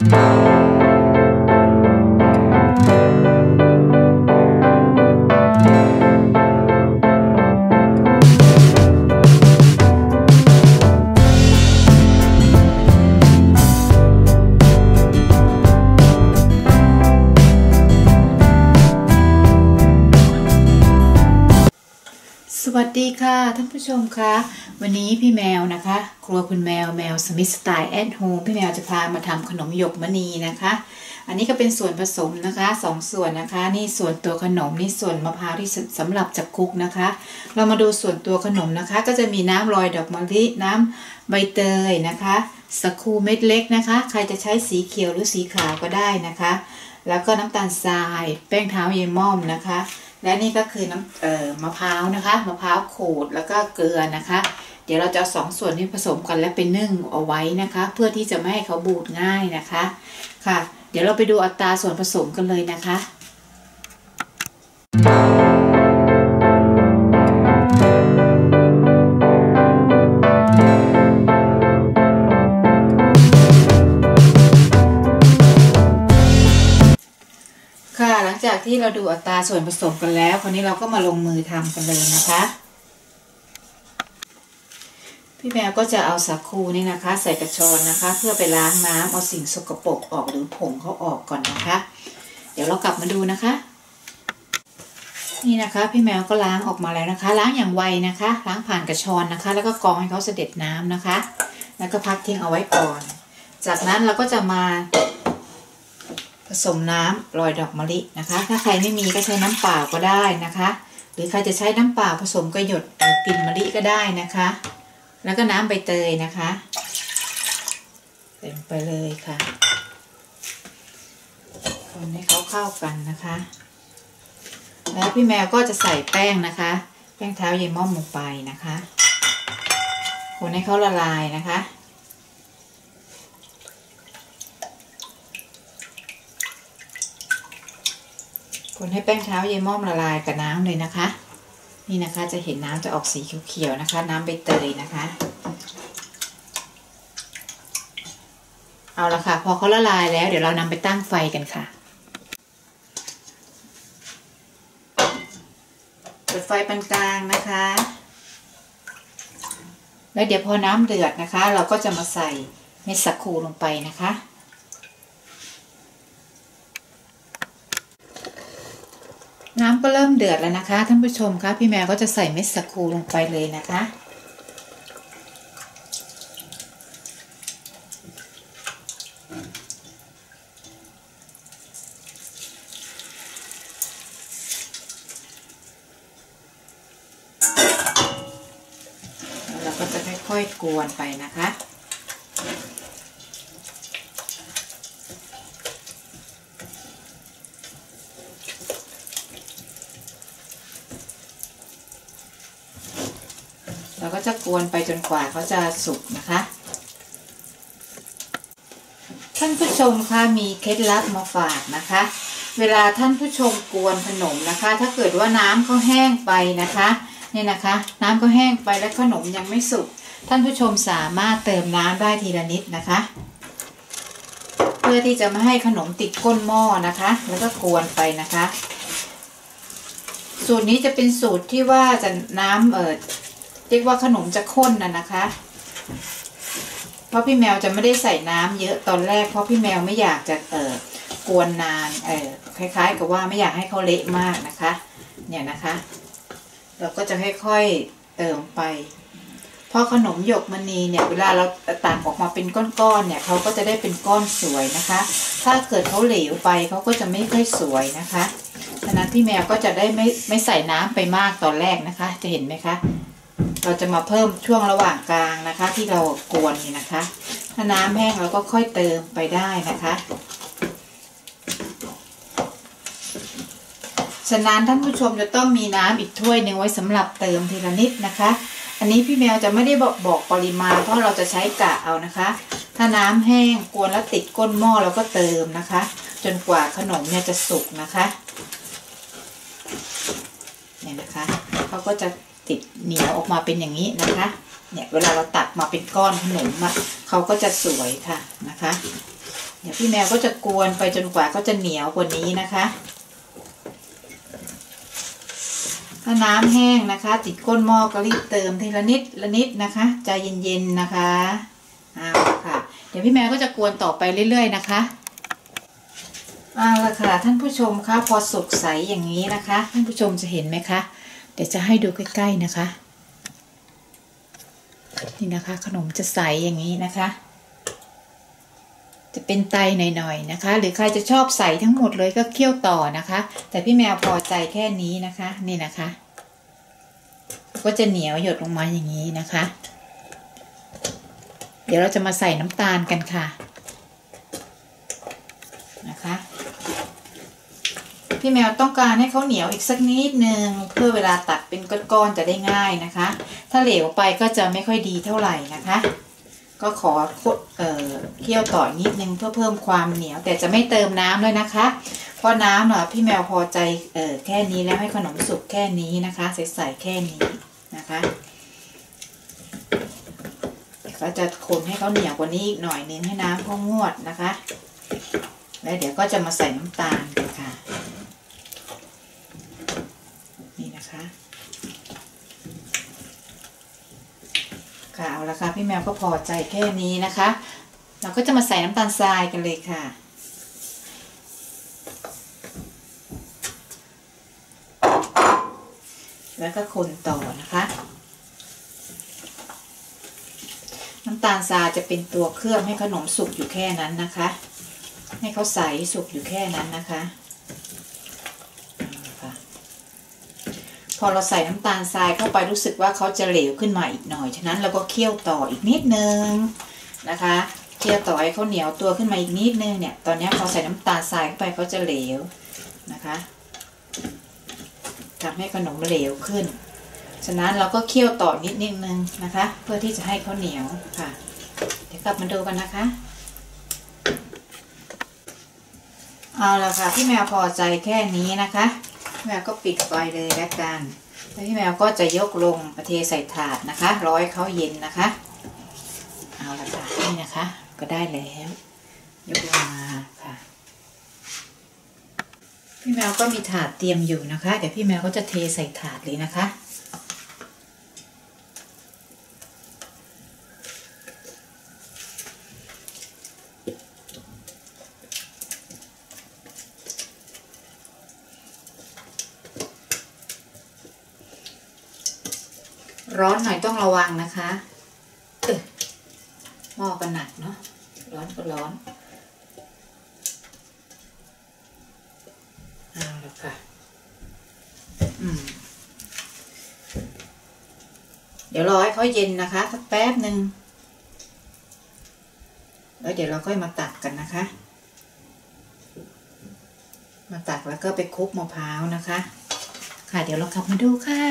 Música สวัสดีค่ะท่านผู้ชมคะวันนี้พี่แมวนะคะ ครัวคุณแมวแมวสมิธสไตล์แอดโฮมพี่แมวจะพามาทำขนมหยกมณีนะคะ อันนี้ก็เป็นส่วนผสมนะคะสองส่วนนะคะ นี่ส่วนตัวขนมนี่ส่วนมะพร้าวที่สำหรับจะคลุกนะคะ เรามาดูส่วนตัวขนมนะคะ ก็จะมีน้ำลอยดอกมะลิน้ำใบเตยนะคะสกคูเม็ดเล็กนะคะ ใครจะใช้สีเขียวหรือสีขาวก็ได้นะคะ แล้วก็น้ำตาลทราย แป้งเท้าเยม่อมนะคะ และนี่ก็คือน้ำเอ่อมะพร้าวนะคะมะพร้าวขูดแล้วก็เกลือนะคะ เดี๋ยวเราจะสองส่วนนี้ผสมกันและไปนึ่งเอาไว้นะคะ เพื่อที่จะไม่ให้เขาบูดง่ายนะคะค่ะ เดี๋ยวเราไปดูอัตราส่วนผสมกันเลยนะคะ ที่เราดูอัตราส่วนผสมกันแล้ว คราวนี้เราก็มาลงมือทำกันเลยนะคะ พี่แมวก็จะเอาสาคูนี่นะคะ ใส่กระชอนนะคะ เพื่อไปล้างน้ำเอาสิ่งสกปรกออกหรือผงเขาออกก่อนนะคะ เดี๋ยวเรากลับมาดูนะคะ นี่นะคะ พี่แมวก็ล้างออกมาแล้วนะคะ ล้างอย่างไวนะคะ ล้างผ่านกระชอนนะคะ แล้วก็กรองให้เขาเสด็จน้ำนะคะ แล้วก็พักทิ้งเอาไว้ก่อน จากนั้นเราก็จะมา ผสมน้ำลอยดอกมะลินะคะ ถ้าใครไม่มีก็ใช้น้ำเปล่าก็ได้นะคะ หรือใครจะใช้น้ำเปล่าผสมก็หยดกลิ่นมะลิก็ได้นะคะ แล้วก็น้ำใบเตยนะคะเต็มไปเลยค่ะคนให้เขาเข้ากันนะคะ แล้วพี่แมวก็จะใส่แป้งนะคะ แป้งเท้าเยม่อมลงไปนะคะคนให้เขาละลายนะคะ คนให้แป้งเท้าเยม่อมละลายกับน้ำเลยนะคะ นี่นะคะจะเห็นน้ำจะออกสีเขียวๆนะคะ น้ำใบเตยนะคะ เอาละค่ะ พอเขาละลายแล้ว เดี๋ยวเรานำไปตั้งไฟกันค่ะเปิดไฟปานกลางนะคะ แล้วเดี๋ยวพอน้ำเดือดนะคะ เราก็จะมาใส่เม็ดสักคูลงไปนะคะำก็เริ่มเดือดแล้วนะคะ ท่านผู้ชมคะพี่แมวก็จะใส่เม็ดสาคูลงไปเลยนะคะแล้วเราก็จะค่อยๆกวนไปนะคะ เราก็จะกวนไปจนกว่าเขาจะสุกนะคะ ท่านผู้ชมคะมีเคล็ดลับมาฝากนะคะ เวลาท่านผู้ชมกวนขนมนะคะ ถ้าเกิดว่าน้ำเขาแห้งไปนะคะเนี่ยนะคะ น้ำก็แห้งไปและขนมยังไม่สุกท่านผู้ชมสามารถเติมน้ำได้ทีละนิดนะคะ เพื่อที่จะไม่ให้ขนมติดก้นหม้อนะคะ แล้วก็กวนไปนะคะ สูตรนี้จะเป็นสูตรที่ว่าจะน้ำเอ่อ เรียกว่าขนมจะข้นนะนะคะ เพราะพี่แมวจะไม่ได้ใส่น้ำเยอะตอนแรก เพราะพี่แมวไม่อยากจะเออกวนนานเออคล้าย ๆ กับว่าไม่อยากให้เขาเละมากนะคะ เนี่ยนะคะ เราก็จะค่อยๆเติมไปพอขนมหยกมณีเนี่ยเวลาเราตักออกมาเป็นก้อนๆเนี่ยเขาก็จะได้เป็นก้อนสวยนะคะ ถ้าเกิดเขาเหลวไปเขาก็จะไม่ค่อยสวยนะคะฉะนั้นพี่แมวก็จะได้ไม่ไม่ใส่น้ำไปมากตอนแรกนะคะ จะเห็นไหมคะ เราจะมาเพิ่มช่วงระหว่างกลางนะคะ ที่เรากวนนี่นะคะ ถ้าน้ำแห้งเราก็ค่อยเติมไปได้นะคะฉะนั้นท่านผู้ชมจะต้องมีน้ำอีกถ้วยหนึ่งไว้สำหรับเติมทีละนิดนะคะ อันนี้พี่แมวจะไม่ได้บอกบอกปริมาณ เพราะเราจะใช้กะเอานะคะ ถ้าน้ำแห้งกวนแล้วติดก้นหม้อเราก็เติมนะคะ จนกว่าขนมเนี่ยจะสุกนะคะ เนี่ยนะคะเขาก็จะ ติดเหนียวออกมาเป็นอย่างนี้นะคะ เนี่ยเวลาเราตักมาเป็นก้อนขนมอะเขาก็จะสวยค่ะนะคะเดี๋ยวพี่แมวก็จะกวนไปจนกว่าเขาจะเหนียวกว่านี้นะคะ ถ้าน้ำแห้งนะคะ ติดก้นหม้อก็รีบเติมทีละนิดละนิดนะคะ ใจเย็นๆนะคะเอาค่ะ เดี๋ยวพี่แมวก็จะกวนต่อไปเรื่อย ๆ นะคะเอาละค่ะท่านผู้ชมคะพอสุกใสอย่างนี้นะคะ ท่านผู้ชมจะเห็นไหมคะ ดี๋ยวจะให้ดูใกล้ๆนะคะ นี่นะคะ ขนมจะใสอย่างนี้นะคะ จะเป็นไตหน่อยๆนะคะ หรือใครจะชอบใสทั้งหมดเลยก็เคี่ยวต่อนะคะ แต่พี่แมวพอใจแค่นี้นะคะ นี่นะคะ ก็จะเหนียวหยดลงมาอย่างนี้นะคะ เดี๋ยวเราจะมาใส่น้ำตาลกันค่ะ พี่แมวต้องการให้เขาเหนียวอีกสักนิดนึงเพื่อเวลาตัดเป็นก้อนๆจะได้ง่ายนะคะ ถ้าเหลวไปก็จะไม่ค่อยดีเท่าไหร่นะคะ ก็ขอเเคี่ยวต่อนิดนึงเพื่อเพิ่มความเหนียว แต่จะไม่เติมน้ำเลยนะคะ เพราะน้ำเนาะพี่แมวพอใจเออแค่นี้แล้วให้ขนมสุกแค่นี้นะคะ ใส่ๆแค่นี้นะคะก็จะคนให้เขาเหนียวกว่านี้อีกหน่อยนึงให้น้ำเขางวดนะคะ แล้วเดี๋ยวก็จะมาใส่น้ำตาลกันค่ะนี่นะคะ ค่ะเอาละค่ะพี่แมวก็พอใจแค่นี้นะคะ เราก็จะมาใส่น้ำตาลทรายกันเลยค่ะแล้วก็คนต่อนะคะ น้ำตาลทรายจะเป็นตัวเคลือบให้ขนมสุกอยู่แค่นั้นนะคะ ให้เขาใสสุกอยู่แค่นั้นนะคะค่ะ พอเราใส่น้ำตาลทรายเข้าไปรู้สึกว่าเขาจะเหลวขึ้นมาอีกหน่อย ฉะนั้นเราก็เคี่ยวต่ออีกนิดนึงนะคะ เคี่ยวต่อให้เขาเหนียวตัวขึ้นมาอีกนิดนึงเนี่ย ตอนนี้พอใส่น้ำตาลทรายเข้าไปเขาจะเหลวนะคะทำให้ขนมเหลวขึ้น ฉะนั้นเราก็เคี่ยวต่อนิดนิดนึงนะคะ เพื่อที่จะให้เขาเหนียวค่ะ เดี๋ยวกลับมาดูกันนะคะเอาละค่ะพี่แมวพอใจแค่นี้นะคะ แมวก็ปิดไฟเลยแล้วกันแล้วพี่แมวก็จะยกลงประเทใส่ถาดนะคะ ร้อยเขาเย็นนะคะ เอาละค่ะนี่นะคะ ก็ได้แล้ว ยกลงมาค่ะ พี่แมวก็มีถาดเตรียมอยู่นะคะ เดี๋ยวพี่แมวก็จะเทใส่ถาดเลยนะคะ ระวังนะคะหม้อก็หนักเนาะร้อนก็ร้อนเอาละค่ะอืมเดี๋ยวรอให้เขาเย็นนะคะสักแป๊บหนึ่งแล้วเดี๋ยวเราค่อยมาตักกันนะคะ มาตักแล้วก็ไปคลุกมะพร้าวนะคะ ค่ะเดี๋ยวเรากลับมาดูค่ะ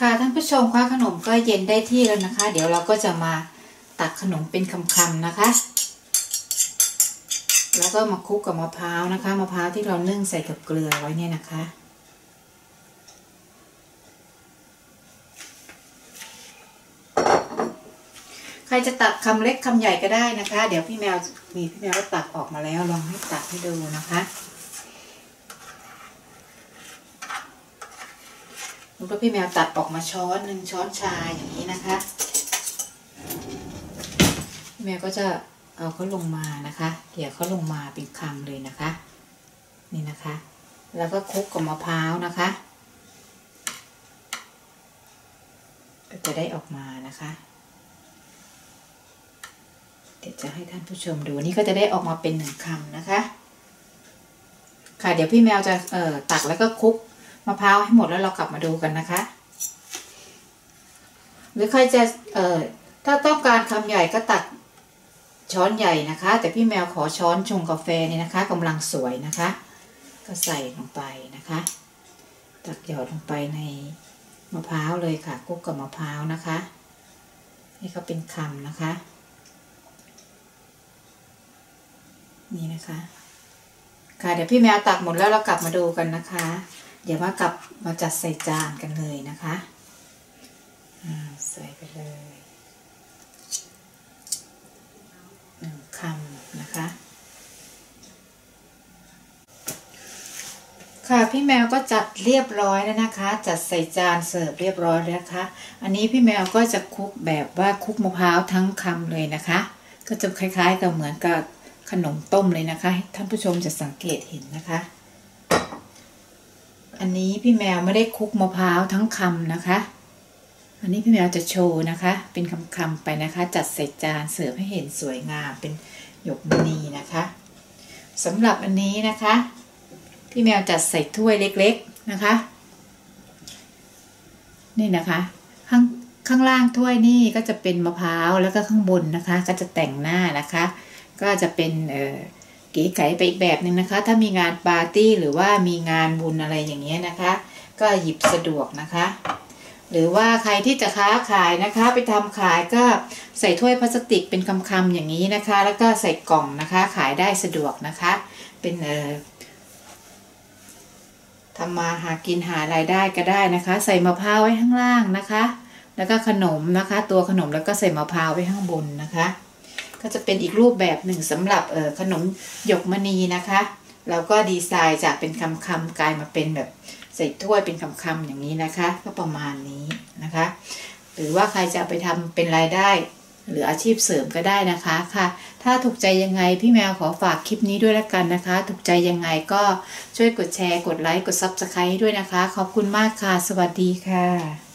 ค่ะท่านผู้ชมคะขนมก็เย็นได้ที่แล้วนะคะ เดี๋ยวเราก็จะมาตักขนมเป็นคำๆนะคะ แล้วก็มาคลุกกับมะพร้าวนะคะมะพร้าวที่เรานึ่งใส่กับเกลือไว้เนี่ยนะคะใครจะตักคำเล็กคำใหญ่ก็ได้นะคะ เดี๋ยวพี่แมวมีพี่แมวก็ตักออกมาแล้วลองให้ตักให้ดูนะคะ แล้วพี่แมวตัดออกมาช้อนหนึ่งช้อนชาอย่างนี้นะคะพี่แมวก็จะเอาเขาลงมานะคะเดี๋ยวเขาลงมาเป็นคำเลยนะคะ นี่นะคะ แล้วก็คลุกกับมะพร้าวนะคะก็จะได้ออกมานะคะ เดี๋ยวจะให้ท่านผู้ชมดูนี่ก็จะได้ออกมาเป็นหนึ่งคำนะคะ ค่ะเดี๋ยวพี่แมวจะเอ่อตักแล้วก็คลุก มะพร้าวให้หมดแล้วเรากลับมาดูกันนะคะ หรือใครจะเอ่อถ้าต้องการคำใหญ่ก็ตักช้อนใหญ่นะคะ แต่พี่แมวขอช้อนชงกาแฟนี่นะคะกำลังสวยนะคะ ก็ใส่ลงไปนะคะ ตักหยอดลงไปในมะพร้าวเลยค่ะคุกกับมะพร้าวนะคะให้เขาเป็นคำนะคะ นี่นะคะ ค่ะเดี๋ยวพี่แมวตักหมดแล้วเรากลับมาดูกันนะคะ เดี๋ยวมากลับมาจัดใส่จานกันเลยนะคะใส่ไปเลยหนึ่งคำนะคะ ค่ะพี่แมวก็จัดเรียบร้อยแล้วนะคะ จัดใส่จานเสิร์ฟเรียบร้อยแล้วนะคะ อันนี้พี่แมวก็จะคลุกแบบว่าคลุกมะพร้าวทั้งคำเลยนะคะ ก็จะคล้ายๆกับเหมือนกับขนมต้มเลยนะคะท่านผู้ชมจะสังเกตเห็นนะคะ อันนี้พี่แมวไม่ได้คลุกมะพร้าวทั้งคำนะคะ อันนี้พี่แมวจะโชว์นะคะ เป็นคำๆไปนะคะ จัดใส่จานเสิร์ฟให้เห็นสวยงามเป็นหยกมณีนะคะสำหรับอันนี้นะคะ พี่แมวจัดใส่ถ้วยเล็กๆนะคะ นี่นะคะข้างข้างล่างถ้วยนี่ก็จะเป็นมะพร้าวแล้วก็ข้างบนนะคะ ก็จะแต่งหน้านะคะ ก็จะเป็นเอ่อ เก๋ไก๋ไปอีกแบบหนึ่งนะคะ ถ้ามีงานปาร์ตี้หรือว่ามีงานบุญอะไรอย่างเงี้ยนะคะ ก็หยิบสะดวกนะคะ หรือว่าใครที่จะค้าขายนะคะ ไปทำขายก็ใส่ถ้วยพลาสติกเป็นคำๆอย่างนี้นะคะ แล้วก็ใส่กล่องนะคะ ขายได้สะดวกนะคะ เป็นเอ่อทำมาหากินหารายได้ก็ได้นะคะ ใส่มะพร้าวไว้ข้างล่างนะคะ แล้วก็ขนมนะคะ ตัวขนมแล้วก็ใส่มะพร้าวไว้ข้างบนนะคะ ก็จะเป็นอีกรูปแบบหนึ่งสำหรับขนมหยกมณีนะคะแล้วก็ดีไซน์จากเป็นคำคำกลายมาเป็นแบบใส่ถ้วยเป็นคำคำอย่างนี้นะคะ ก็ประมาณนี้นะคะ หรือว่าใครจะไปทำเป็นรายได้ หรืออาชีพเสริมก็ได้นะคะค่ะ ถ้าถูกใจยังไงพี่แมวขอฝากคลิปนี้ด้วยละกันนะคะ ถูกใจยังไงก็ช่วยกดแชร์ กดไลค์ กด Subscribe ให้ด้วยนะคะ ขอบคุณมากค่ะ สวัสดีค่ะ